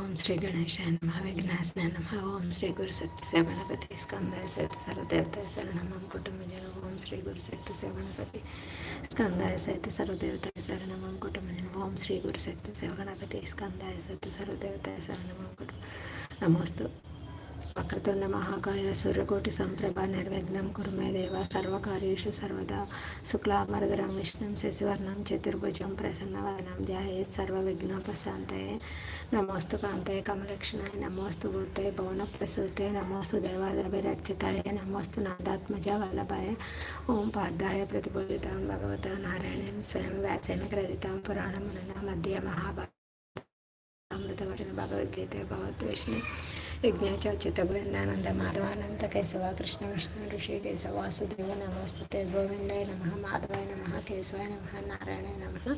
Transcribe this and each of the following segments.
ఓం శ్రీ గణేశాయ నమ విఘ్నాశనాయ నమ ఓం శ్రీ గురు శక్తి శవణపతి స్కందాయ సైత సర్వదేవతాయ శరణమం కుటుంబజన ఓం శ్రీ గురు శక్తి శవణపతి స్కందాయ సైత సర్వదేవతాయ శరణమం కుటుంబజన ఓం శ్రీ గురు శక్తి శవణపతి స్కందాయ సైత సర్వదేవతాయ నమం కుటుంబ నమోస్తు. వక్రతుండ మహాకాయ సూర్యకోటి సంప్రభ నిర్విఘ్నం కురుమే దేవ సర్వకార్యేషు సర్వదా శుక్లామరదరం విష్ణుం శశివర్ణం చతుర్భుజం ప్రసన్నవదనం ధ్యాయేత్ సర్వవిఘ్నోపశాంతయే నమోస్తు కాంతయ కమలక్షణాయ నమోస్తు భూతే భువన ప్రసూతే నమోస్తు దేవాదభిరచితాయ నమోస్తు నాదాత్మజ వల్లభాయ ఓం పార్థాయ ప్రతిబోధితాం భగవత నారాయణం స్వయం వ్యాసేన క్రదితాం పురాణమున మధ్య మహాభారత అమృతవచన భగవద్గీత భగవద్వేషణ యజ్ఞాచాచ్యుత గోవిందానంద మాధవానంద కేశవ కృష్ణ విష్ణు ఋషి కేశవ వాసుదేవ నమోస్తుతే గోవిందాయ నమ మాధవాయ నమ కేశవాయ నమ నారాయణ నమ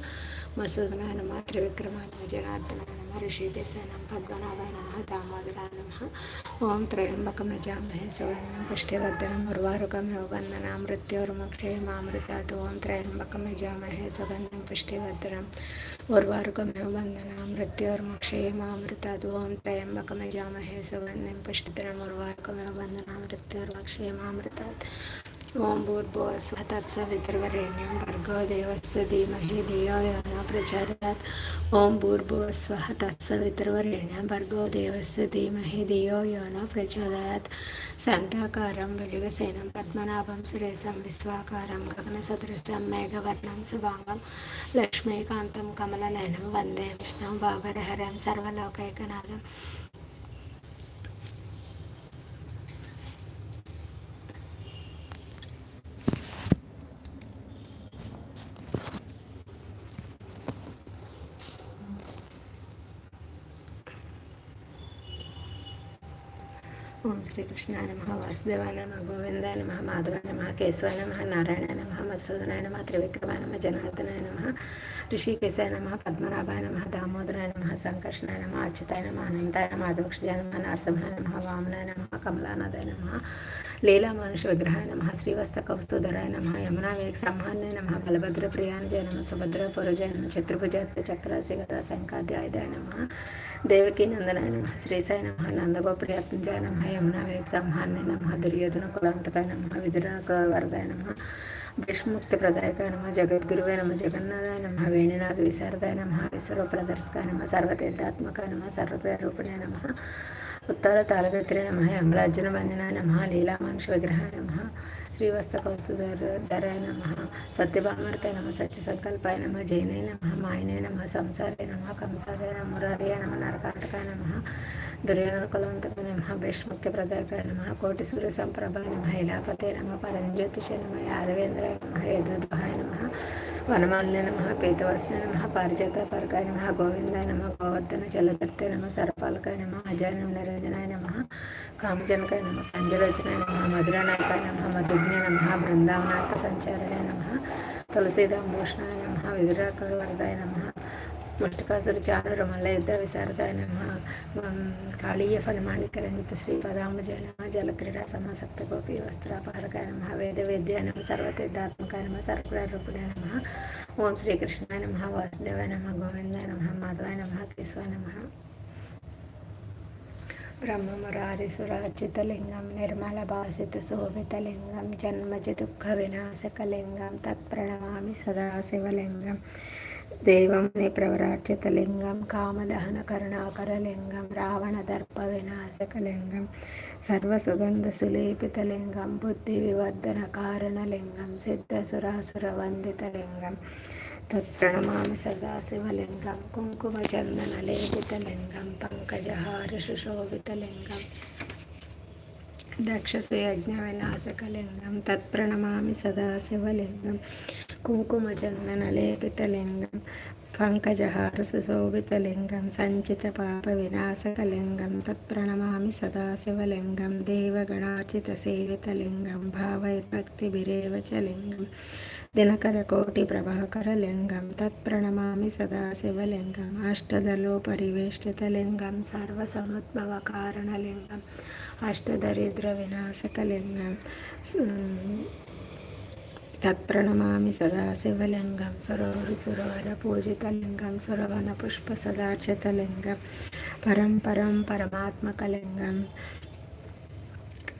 మసూదనాయ నమ త్రివిక్రమాయ నమ జనార్దనాయ నమ ఋషికేశాయ నమ పద్మనాభాయ నమ దామోదరాయ నమ ओम त्रयंबकमजाष्टि वर्धनम उर्वाकम वंदना मृत्योर्मक्षेमृता ओं त्रयंबकमजाहे सुगंधम पुष्टिवर्धनम उर्वाकम वंदना मृत्योर्मक्षेमृता ओं त्रयंबकमजाहे सुगंधम पुष्टिधनम उर्वाकम वंदना मृत्योर्मक्षेमृता ఓం భూర్భువస్వ తత్సవితృవరేణ్యం భర్గో దేవస్య ధీమహి ధియో యోన ప్రచోదయాత్ ఓం భూర్భువస్వ తత్సవితృవరేణ్యం భర్గో దేవస్య ధీమహి ధియో యోన ప్రచోదయాత్ శాంతాకారం భుజగసేనం పద్మనాభం సురేశం విశ్వాకారం గగన గగనసదృశం మేఘవర్ణం శుభాంగం లక్ష్మీకాంతం కమలనయనం వందే విష్ణు బాబరహరం సర్వలోకైకనాథం శ్రీకృష్ణ శ్రీకృష్ణాయ నమ వాసుదేవాయ నమ గోవిందాయ నమ మాధవాయ నమ కేశవాయ నమ నారాయణ నమ మసూదనాయ నమ త్రివిక్రమాయ నమ జనార్దనాయ నమ ఋషికేశాయ నమ పద్మనాభాయ నమ దామోదరాయ నమ సంకర్షణాయ నమ అచ్యుతాయ నమ అనంతాయ నమ అధోక్షజాయ నమ నరసింహాయ నమ వామనాయ నమ కమలానాథాయ నమ లీలా మనుష విగ్రహాయ నమ శ్రీవస్త కౌస్తుధరాయ నమ యమునా వేగ సంహాన్య నమ బలభద్ర ప్రియానుజయ నమ సుభద్ర పురజయ నమ చతుర్భుజ చక్రాసి గత శంఖాధ్యాయుధాయ నమ దేవకీ నందనాయ నమ శ్రీసాయ నమ నందగోప్రియాత్మజాయ నమ యమునా వేగ సంహాన్య నమ దుర్యోధన కులాంతకాయ నమ విదుర వరదాయ నమ విష్ణుముక్తి ప్రదాయకాయ నమ జగద్గురువే నమ జగన్నాథాయ నమ వేణినాథ విశారదాయ నమ విశ్వ ప్రదర్శకాయ నమ సర్వతీర్థాత్మకాయ నమ సర్వప్రరూపిణే నమ ఉత్తర తాళగత్రి నమ అమలార్జున వందన నమ లీలామాంస విగ్రహ నమ. శ్రీవస్త ధరాయ నమ. సత్యభామర్తాయ నమ సత్య సంకల్పాయ నమ జైనాయ నమ మాయనే నమ సంసారే నమ కంసారే నమ మురారియ నమ నరకాంతకాయ నమ దుర్యోధన కులవంతకాయ నమ భీష్మక్తి ప్రదాయకాయ నమ కోటి సూర్య సంప్రభాయ నమ ఇలాపతే నమ పరంజ్యోతిషే నమ యాదవేంద్రాయ నమ యదుద్భాయ నమ వనమాలిన్య నమ పీతవాసిన నమ పారిజాత పరకాయ నమ గోవిందాయ నమ గోవర్ధన జలకర్తే నమ సర్పాలకాయ నమ అజాయ నిరంజనాయ నమ కామజనకాయ నమ కంజలోచనాయ నమ మధురనాయకాయ నమ మధు మధుజ్ఞ నమ బృందావనాథ సంచారణాయ నమ తులసీదాంభూషణాయ నమ విదురాకరవరదాయ నమ మట్టికాసురు చారుర మల్లయుద్ధ విశారదాయ నమ కాళీయ ఫలమాణిక రంజిత శ్రీపదాంబుజయ నమ జలక్రీడా సమాసక్త గోపి వస్త్రాపహరకాయ నమ వేద వేద్యాయ నమ సర్వతీర్థాత్మకాయ నమ సర్వరూపుణాయ నమ ఓం శ్రీకృష్ణాయ నమ వాసుదేవాయ నమ గోవిందాయ నమ మాధవాయ నమ కేశవాయ నమ. బ్రహ్మమురారిసురార్చితలింగం నిర్మలభాసితశోభితలింగం జన్మజ దుఃఖ వినాశకలింగం తత్ప్రణమామి సదాశివలింగం దేవముని ప్రవరార్చితలింగం కామదహన కరుణాకరలింగం రావణదర్ప వినాశకలింగం సర్వసుగంధసులేపితలింగం బుద్ధి వివర్ధన కారణలింగం సిద్ధసురాసురవందితలింగం తత్ప్రణమామి సదాశివలింగం కుంకుమచందనలేపితలింగం పంకజహారసుశోభితలింగం దక్షసుయజ్ఞవినాశకలింగం తత్ప్రణమామి సదాశివలింగం కుంకుమచందనలేపితలింగం పంకజహారసుశోభితలింగం సంచిత పాప వినాశకలింగం తత్ప్రణమామి సదాశివలింగం దేవగణాచిత సేవితలింగం భావైర్భక్తిభిరేవ చ లింగం దినకర కోటి ప్రభాకర లింగం తత్ప్రణమామి సదాశివలింగం అష్టదలో పరివేష్టిత లింగం సర్వసముద్భవ కారణలింగం అష్టదరిద్ర వినాశక వినాశకలింగం తత్ప్రణమామి సదాశివలింగం సరోవరి సురవర పూజితలింగం సురవన పుష్ప సదార్చితలింగం పరం పరం పరమాత్మకలింగం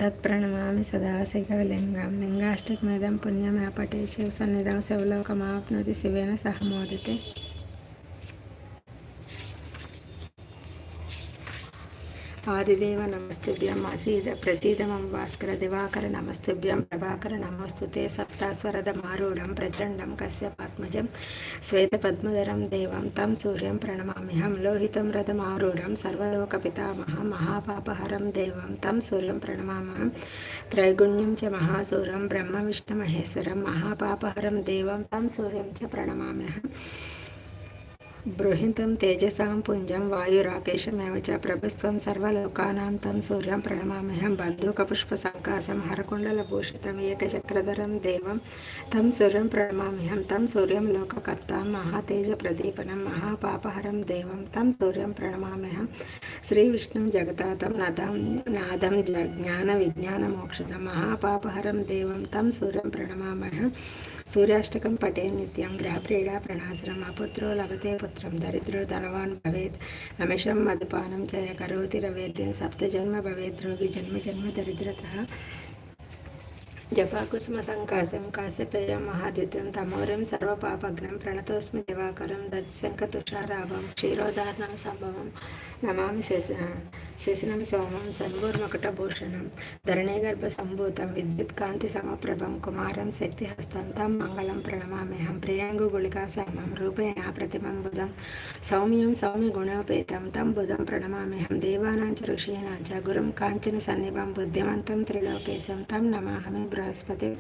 తత్ప్రణమామి సదాశివలింగం లింగాష్టమేదం పుణ్యమాపటే శివ సన్నిధం శివలోకమాప్నోతి శివేన సహమోదితే. ఆదిదేవ నమస్తుభ్యం అసీద ప్రసీదమం భాస్కర దివాకర నమస్తుభ్యం ప్రభాకర నమస్తుతే సప్తాస్వరద మారూఢం ప్రచండం కశ్యపాత్మజం శ్వేతపద్మధరం దేవం తం సూర్యం ప్రణమామ్యహం లోహితం రథమారూఢం సర్వలోక పితామహం మహాపాపహరం దేవం తం సూర్యం ప్రణమామహం త్రైగుణ్యం చ మహాసూరం బ్రహ్మ విష్ణు మహేశ్వరం మహాపాపహరం దేవం తం సూర్యం చ ప్రణమామ్యహం బృహితం తేజసాం పుంజం వాయురాకేశమేవ చ ప్రభుత్వం సర్వలోకానాం తం సూర్యం ప్రణమామ్యహం బంధూకపుష్పసంకాశం హరకుండలభూషితం ఏకచక్రధరం దేవం తం సూర్యం ప్రణమామ్యహం తం సూర్యం లోకకర్తాం మహాతేజ ప్రదీపనం మహాపాపహరం దేవం తం సూర్యం ప్రణమామ్యహం శ్రీ విష్ణుం జగతాతం నదం నాదం జ్ఞాన విజ్ఞాన మోక్షదం మహాపాపహరం దేవం తం సూర్యం ప్రణమామ్యహం సూర్యాష్టకం పటే నిత్యం గ్రహప్రీడ ప్రణాసనం అపుత్రో లభతే పుత్రం దరిద్రో ధనవాన్ భవేత్ అమిషం మధుపానం చయ కరోతి రవేద్యం సప్తజన్మ భవేత్ రోగి జన్మ జన్మ దరిద్రత. జపాకుసుమ సంకాశం కాశ్యపేయం మహాదిత్యం తమోరం సర్వపాపగ్నం ప్రణతోస్మి దివాకరం దశంక తుషారాభం క్షీరోదాహరణ సంభవం నమామి శశినం సోమం భూషణం. ధరణీగర్భ సంభూతం విద్యుత్ కాంతి సమప్రభం కుమారం శక్తిహస్తం తం మంగళం ప్రణమామ్యహం ప్రియాంగు గుళికా సమం రూపేణ ప్రతిమం బుధం. సౌమ్యం సౌమ్య గుణోపేతం తం బుధం ప్రణమామ్యహం దేవానాంచ ఋషీణాంచ గురుం కాంచన సన్నిభం బుద్ధిమంతం త్రిలోకేశం తం నమాహమి బృహస్పతి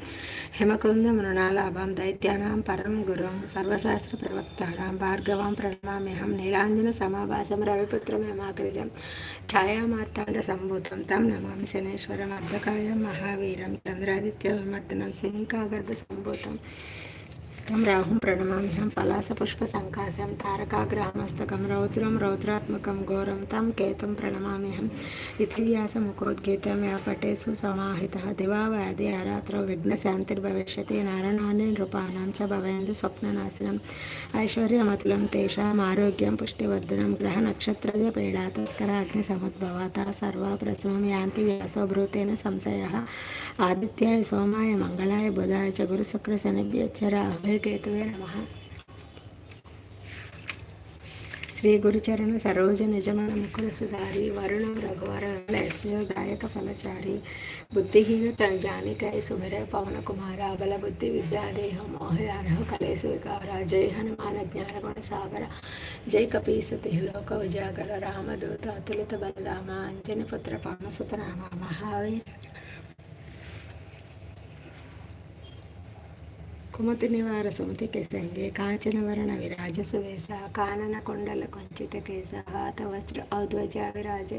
హిమకుంద మృణాలాభం దైత్యానాం పరం గురుం సర్వశాస్త్ర ప్రవక్తారాం భార్గవాం ప్రణమామ్యహం నీలాంజన సమాభాసం రవిపుత్రమేమాగ్రజం ఛాయామార్తాండ సంభూతం తం నమామి శనేశ్వరం అర్ధకాయం మహావీరం చంద్రాదిత్య విమర్దనం శంకాగర్భ సంభూతం. రాహుం ప్రణమామ్యహం పలాసపుష్పసంకాశం తారకాగ్రహమస్తకం రౌద్రం రౌద్రాత్మకం ఘోరం తం కేతం ప్రణమామ్యహం ఇతి వ్యాసముఖోద్గీతం యా పటేసు సమాహిత దివావాది అరాత్రో విఘ్నశాంతిర్భవిష్యతి నారణాన్ని నృపాణం చ భవేందు స్వప్ననాశనం ఐశ్వర్యమతులం తేషాం ఆరోగ్యం పుష్టివర్ధనం గ్రహ నక్షత్రజ పీడా తస్కర అగ్ని సముద్భవత సర్వ ప్రథమం యాంతి వ్యాసోభృతేన సంశయ ఆదిత్యాయ సోమాయ మంగళాయ బుధాయ చ గురు శుక్ర శనిభ్యచ్చర నమ శ్రీ గురుచరణ సరోజ నిజమన ముకుల సుధారి వరుణ రఘువర యశోదాయక ఫలచారి బుద్ధిహీన తన జానికై సుమిర పవన కుమార బల బుద్ధి విద్యాదేహ మోహయార్హ కలేశ వికార జై హనుమాన జ్ఞానగుణ సాగర జై కపీసతి లోక విజాగర రామదూత అతులిత బలరామ అంజనిపుత్ర పవనసుత రామ మహావీర కుమతి నివార సుమతి కేసంగే కాంచనవరణ విరాజ సువేశ కానన కొండల కొంచిత కేశ హాత వజ్ర ఔధ్వజ విరాజ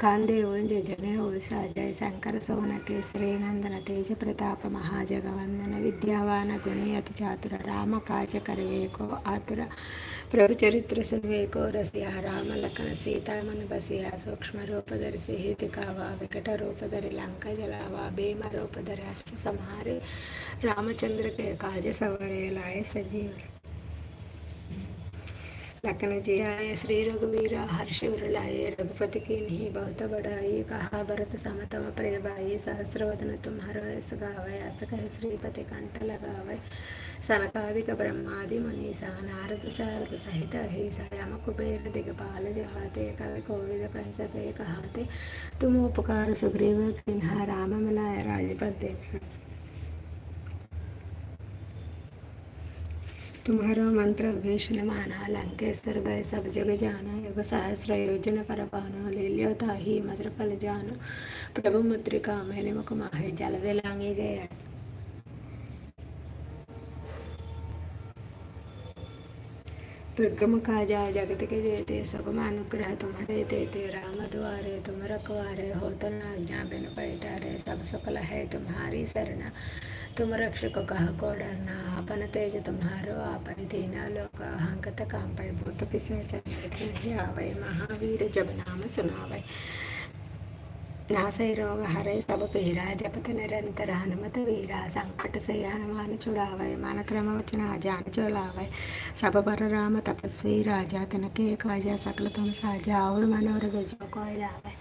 కాందే ఓంజ జనే ఓష జయ శంకర సోన కేసరీనందన తేజ ప్రతాప మహాజగవందన విద్యావాన గుణయతి చాతుర రామ కాచ కరివేకో ఆతుర ప్రభు చరిత్ర సువేకోరసియ రామలఖన సీతామన బసియ సూక్ష్మరూపధరి సిహితికావా వికట రూపధరి లంక జలావా భీమ రూపధరి అశ్వ సంహారి రామచంద్రకే కాజ సవరే లాయ సజీవ सजीव लखन जी श्री रघुवीर हर्ष लाए रघुपति की नहीं बहुत बड़ाई कहा भरत समतम प्रेबाई सहस्रवदन तुम्हारो ऐस गावे अस कह श्रीपति कंठ लगावे सनकादिक ब्रह्मादि मनीषा नारद, सारद सहित यम कुबेर दिगपाल, जहाते, कवि कोविद कह सके कहाते तुम उपकार सुग्रीव, किन्हा राम मिलाय राजपद तुम्हारो मंत्र भीषण माना लंकेश्वर भय सब जग जाना युग सहस्र योजन पर पानो ले ताही मद्र फल जानो प्रभु मुद्रिका मेले मुख माहे जल दे लांगे दुर्गम काजा जगत के जेते सुगम अनुग्रह तुम्हारे देते राम द्वारे तुम रखवारे हो तो आज्ञा बिन पैठारे सब सुकल है तुम्हारी शरणा तुम रक्षक कह को डरना अपन तेज तुम्हारो आपन दीना लोक। हंकत काम पाए भूत पिशाच नहीं आवे महावीर जब नाम सुनावे। నాసైరోగహరై తవ పీరా జపత నిరంతర హనుమత వీరా సంకట శయానమాని చుడావై మానక్రమవచన జానచోళావై సభపర రామ తపస్వి రాజా తనకే కాజా సకల సాజా ఆవుడు మనోరథ జోకోయిలావై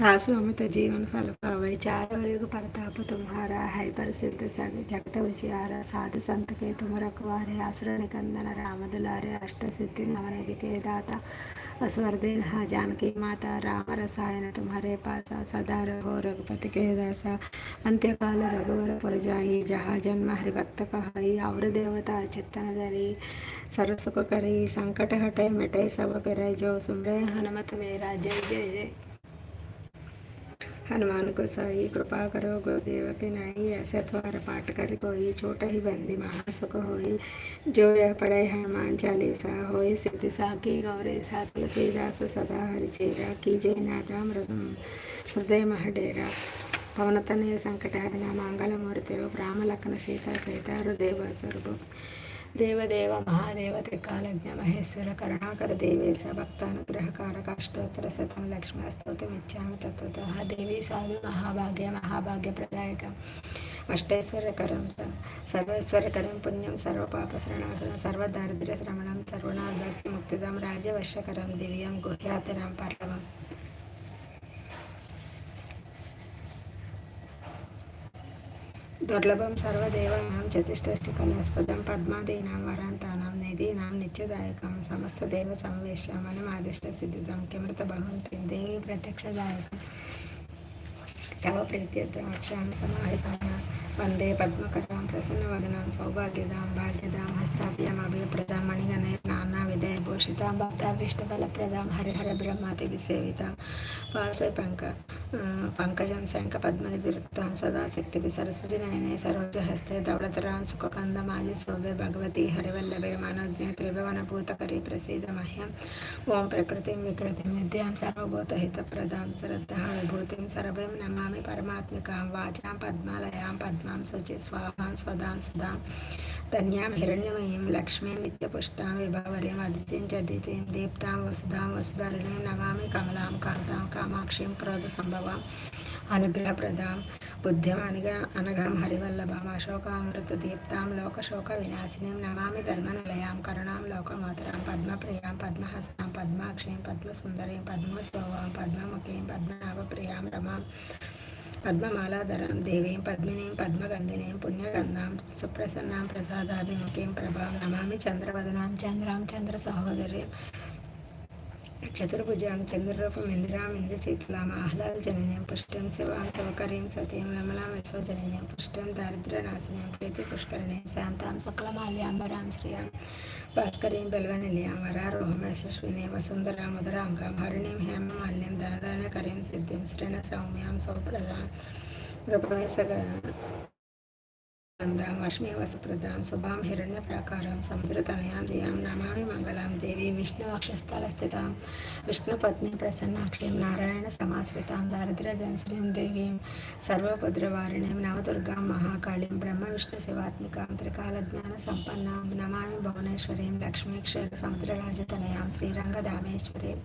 काजा सकल तुम साजा और मनोरथ जो कोई लावै तासु अमित जीवन फल पावै चारो युग प्रताप तुम्हारा है पर सिद्ध सग जगत विचारा साधु संत के तुम रखवारे आश्रय निकंदन राम दुलारे अष्ट सिद्धि नवनिधि के दाता असवर दिन हा जानकी माता राम रसायन तुम्हारे पासा सदा रघो रघुपति के दासा अंत्यकाल रघुवर पुर जाई जहाँ जन्म हरिभक्त कहाई और देवता चित्तन धरी सर्व सुख करी संकट हटे मिटे सब पिर जो सुमरे हनुमत मेरा जय जय जय हनुमान को सही कृपा करो गुरुदेव के नाई ऐसे द्वार पाठ कर कोई छोटा ही बंदी महासुख होई जो यह पढ़े हनुमान चालीसा होई सिद्धि साकी गौरी सा तुलसीदास सदा हरिचेरा कीजय नादा मृदम हृदय महडेरा पवन तनय संकटहरण मंगलमूर्ति रूप राम लखन सीता सहिता हृदय स्वरूप దేవదేవ మహాదేవ త్రికాలజ్ఞ మహేశ్వర కరుణాకర దేవేశ భక్తానుగ్రహకార కాష్టోత్తర శతం లక్ష్మీ స్తోత్రం ఇచ్చామి తత్వత. దేవి సాధు మహాభాగ్య మహాభాగ్య ప్రదాయక. అష్టైశ్వర్యకరం సర్వైశ్వర్యకరం పుణ్యం సర్వపాప శరణాసనం సర్వదారిద్ర్య శ్రమణం సర్వనాభక్తి ముక్తిదం రాజవశ్యకరం దివ్యం గుహ్యాతరం పర్లవం. दुर्लभम सर्वदेवानां चतुष्टष्टिकलास्पदं पद्मादीनां, वरान्तानां, निधीनां, नित्यदायकं समस्तदेवसंवेश्यं मनमादिष्टसिद्धितं किमृतभवन्ति देवी प्रत्यक्षदायकं तव प्रीत्यर्थमक्षां समाहितां वंदे पद्मकरां, प्रसन्नवदनां, सौभाग्यदां, भाग्यदां, हस्ताभ्यामभिप्रदां मणिगणेन సౌభాగ్యదాం భాగ్యదాం హస్తాభ్యమభిప్రదాం హరిహర బ్రహ్మాతి విసేవితాం పాస పంక పంకజం శంఖ పద్మనిధుక్తాం సదా శక్తి సరస్వతి నయనే సరోజహస్తే ధవళతరాం సుఖకందమాలి శోభే భగవతి హరివల్లభే మనోజ్ఞ త్రిభువన భూతకరి ప్రసీద మహ్యం ఓం ప్రకృతిం వికృతిం విద్యాం సర్వభూతహిత ప్రదాం శ్రద్ధా విభూతిం సర్వం నమామి పరమాత్మికాం వాచాం పద్మాలయాం పద్మాం శుచి స్వాహాం స్వదాం సుధాం ధన్యాం హిరణ్యమయం లక్ష్మీం నిత్యపుష్టాం విభావరీం అదితిం చదితిం దీప్తాం వసుధాం వసుధరణీం నమామి కమలాం కాంతాం కామాక్షిం క్రోధ సంభవాం అనుగ్రహప్రదాం బుద్ధిం అనగా అనఘం హరివల్లభం అశోకామృత దీప్తాం లోకశోక వినాశినీం నమామి ధర్మనిలయాం కరుణాం లోకమాతరాం పద్మప్రియాం పద్మహస్తాం పద్మాక్షీం పద్మసుందరీం పద్మోద్భవాం పద్మముఖీం పద్మనాభప్రియాం రమాం పద్మమాలాధరం దేవీం పద్మినీం పద్మగంధినీం పుణ్యగంధాం సుప్రసన్నాం ప్రసాదాభిముఖీం ప్రభాం నమామి చంద్రవదనాం చంద్రాం చంద్ర సహోదరి चतुर्भुजां चन्द्ररूपं इन्द्रामिन्द्र शीतलाम् आह्लादजनन्यां पुष्टं सेवां तव कार्यं सत्यं विमलां विश्वजनन्यां पुष्टं दारिद्र्यनाशिन्यां प्रीतिपुष्करणे शान्तां सकलमाल्याम्बरां श्रियाँ भास्करीं बलवनिलयां वरारोहं यशस्विनीं वसुन्दरां मुदराङ्गां हरिणीं हेममाल्यं धनदानकरीं सिद्धिं श्रीणसौम्यां सौप्रदां नृपमे సౌప్రదాం రూపమేసగ వసుప్రదాం శుభాం హిరణ్య ప్రాకారం సముద్రతనయాం జయాం నమామి మంగళాం దేవి విష్ణు అక్షస్థలస్థితాం విష్ణుపత్ని ప్రసన్నాక్షీం నారాయణ సమాశ్రితాం దారిద్ర దారిద్ర్యజంశ్రీం దేవీం సర్వభద్రవారిణీం నవదుర్గాం మహాకాళీం బ్రహ్మ విష్ణు శివాత్మికాం త్రికాల జ్ఞాన సంపన్నాం నమామి భువనేశ్వరీం లక్ష్మీక్షేర సముద్రరాజతనయాం శ్రీరంగధామేశ్వరీం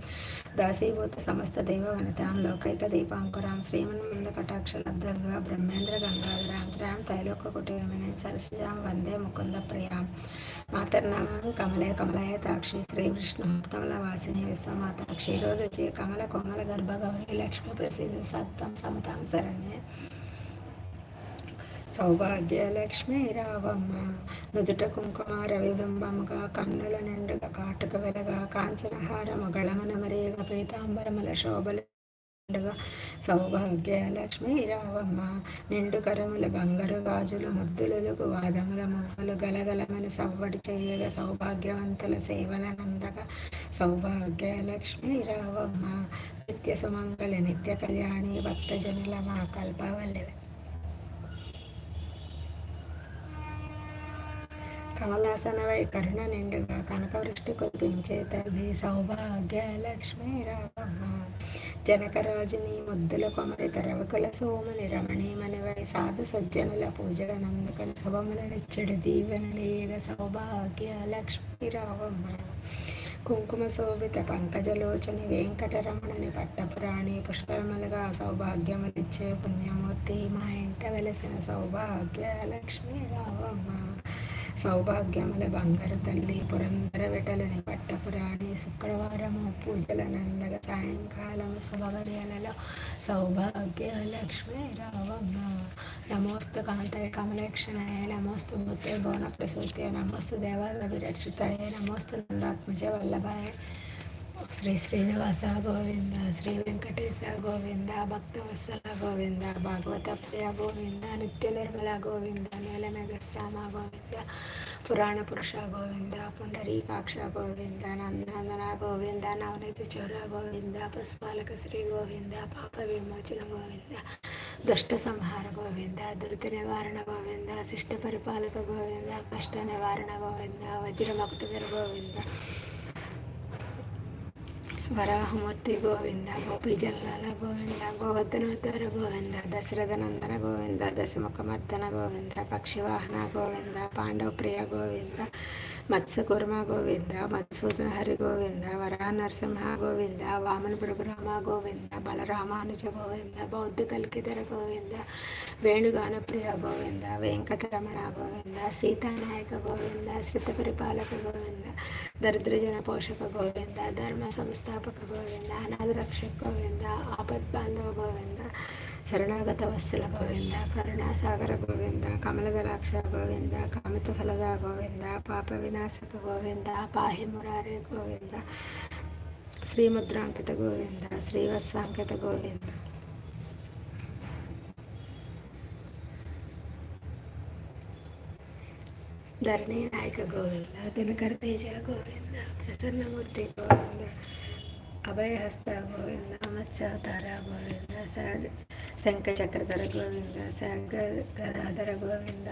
దాసీభూత సమస్త దేవవనతాం లోకైక దీపాంకురాం శ్రీమన్మంద కటాక్షలబ్ధంగా బ్రహ్మేంద్ర గంగాధరాం త్రాం తైలోక కుటీరమైన సరసజాం వందే ముకుంద ప్రియాం. మాతర్నామామి కమలే కమలయ తాక్షి శ్రీకృష్ణం విష్ణు కమలవాసిని విశ్వమాతాక్షి రోజు కమల కోమల గర్భ గౌరీ లక్ష్మీ ప్రసిద్ధి సత్తం సమతాం శరణ్య. సౌభాగ్యలక్ష్మి రావమ్మ. నుదుట కుంకుమ రవిబింబముగా కన్నుల నిండుగా కాటుక వెలగా కాంచనహారము గళమన మరేగ పీతాంబరముల శోభలు సౌభాగ్య లక్ష్మి రావమ్మ. నిండు కరముల బంగారు గాజులు ముద్దులకు వాదముల మువ్వలు గలగలమని సవ్వడి చేయగా సౌభాగ్యవంతుల సేవలనందగా సౌభాగ్య లక్ష్మి రావమ్మ. నిత్య సుమంగళి నిత్య కళ్యాణి భక్తజనుల మా కల్పవల్లి కమలాసనవై కరుణ నిండుగా కనకవృష్టి కురిపించే తల్లి సౌభాగ్య లక్ష్మి రావమ్మ జనకరాజుని ముద్దుల కొమరి తరవకుల సోమని రమణీమణివై సాధు సజ్జనుల పూజలనందుకని శుభముల వెచ్చడి దీవెనలేగ సౌభాగ్య లక్ష్మీ రావమ్మ కుంకుమ శోభిత పంకజలోచని వెంకటరమణని పట్టపురాణి పుష్కరములుగా సౌభాగ్యములిచ్చే పుణ్యమూర్తి మా ఇంట వెలసిన సౌభాగ్య లక్ష్మీ రావమ్మ సౌభాగ్యముల బంగారు తల్లి పురందర విటలని పట్టపురాణి శుక్రవారము పూజల నందగ సాయంకాలం శుభగడియలలో సౌభాగ్య లక్ష్మీ రావమ్మ. నమోస్తు కాంతయ కమలక్షణాయ నమోస్తు మూర్తే భువన ప్రసూత్య నమోస్తు దేవాల విరక్షితాయ నమోస్తు నందాత్మజ వల్లభాయ. శ్రీ శ్రీనివాస గోవింద శ్రీ వెంకటేశ గోవింద భక్తవత్సల గోవింద భాగవత ప్రియ గోవింద నిత్య నిర్మల గోవింద నీలమేఘశ్యామ గోవింద పురాణ పురుష గోవింద పుండరీకాక్ష గోవింద నందనందన గోవింద నవనీతి చౌర గోవింద పుష్పాలక శ్రీ గోవింద పాప విమోచన గోవింద దుష్ట సంహార గోవింద దురిత నివారణ గోవింద శిష్ట పరిపాలక గోవింద కష్ట నివారణ గోవింద వజ్రమకుటధర గోవింద వరాహమూర్తి గోవింద గోపీజల్లాల గోవింద గోవర్ధనోత్తర గోవింద దశరథ నందన గోవింద దశముఖమర్దన గోవింద పక్షివాహన గోవింద పాండవప్రియ గోవింద మత్స్యకుర్మ గోవింద మత్సూదన హరి గోవింద వరా నరసింహ గోవింద వామన ప్రభురామ గోవింద బలరామానుజ గోవింద బౌద్ధ కల్కిధర గోవింద వేణుగానప్రియ గోవింద వెంకటరమణ గోవింద సీతానాయక గోవింద శ్రుత పరిపాలక గోవింద దరిద్రజన పోషక గోవింద ధర్మ సంస్థ గోవింద అనాథ రక్షక గోవింద ఆపద్ బాంధవ గోవింద శరణాగత వత్సల గోవింద కరుణాసాగర గోవింద కమలదలాక్ష గోవింద కామిత ఫలద గోవింద పాప వినాశక గోవింద పాహి మురారి గోవింద శ్రీముద్రాంకిత గోవింద శ్రీవత్సాంకిత గోవింద ధరణి నాయక గోవింద దినకర తేజ గోవింద ప్రసన్నమూర్తి గోవింద అభయహస్త గోవింద మత్స్యావతార గోవింద శంఖచక్రధర గోవింద శంకరధర గోవింద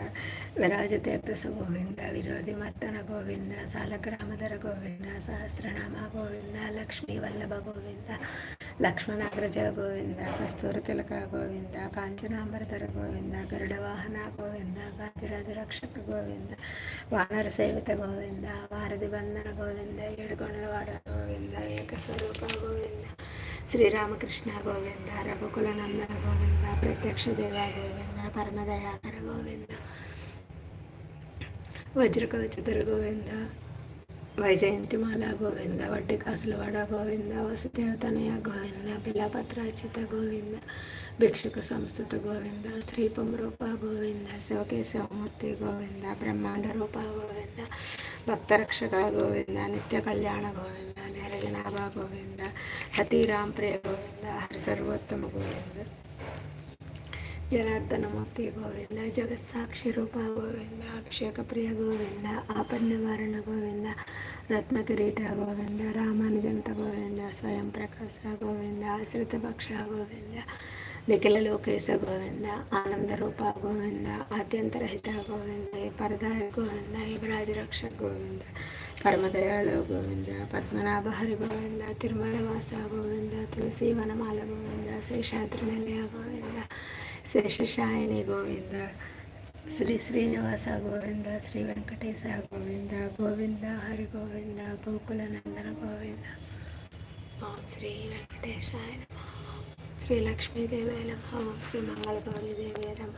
విరాజతీర్థస గోవింద విరోధి మర్దన గోవింద సాలగ్రామధర గోవింద సహస్రనామ గోవింద లక్ష్మీ వల్లభ గోవింద లక్ష్మణాగ్రజ గోవింద కస్తూరి తిలక గోవింద కాంచనాంబరధర గోవింద గరుడ వాహన గోవింద గాజరాజ రక్షక గోవింద వానర సేవిత గోవింద వారధి బంధన గోవింద ఏడుకొండలవాడ గోవింద ఏకస్వరూప గోవింద శ్రీరామకృష్ణ గోవింద రఘుకుల నందన గోవింద ప్రత్యక్ష దేవ గోవింద పరమదయాకర గోవింద వజ్రకవచతుర గోవింద వైజయంతిమాల గోవింద వడ్డీ కాసులవాడ గోవింద వసుదేవతనయ గోవింద బిలభద్రాచిత గోవింద భిక్షుక సంస్థుత గోవింద శ్రీపం రూప గోవింద శివకేశవమూర్తి గోవింద బ్రహ్మాండ రూప గోవింద భక్తరక్షక గోవింద నిత్య కళ్యాణ గోవింద నిరజనాభ గోవింద హతీరాం ప్రియ గోవింద జనార్దన సర్వోత్తమ గోవింద జగత్సాక్షి రూప గోవింద అభిషేక ప్రియ గోవింద ఆపద్ నివారణ గోవింద రత్నకిరీట గోవింద రామానుజంత గోవింద స్వయం ప్రకాశ గోవింద ఆశ్రితపక్ష గోవింద నిఖిల లోకేశ గోవింద ఆనందరూప గోవింద ఆద్యంతరహిత గోవింద పరదాయ గోవింద యువరాజ గోవింద పరమదయాళ గోవింద పద్మనాభ హరి గోవింద తిరుమల వాస గోవింద తులసి వనమాల గోవింద శేషాద్రి నిలయ గోవింద శేషశాయని గోవింద శ్రీ శ్రీనివాస గోవింద శ్రీ వెంకటేశ గోవింద గోవింద హరి గోవింద గోకుల నందన గోవింద. ఓం శ్రీ వెంకటేశాయ నమ. శ్రీ లక్ష్మీదేవి నమ. ఓం శ్రీ మంగళగౌరీదేవి నమ.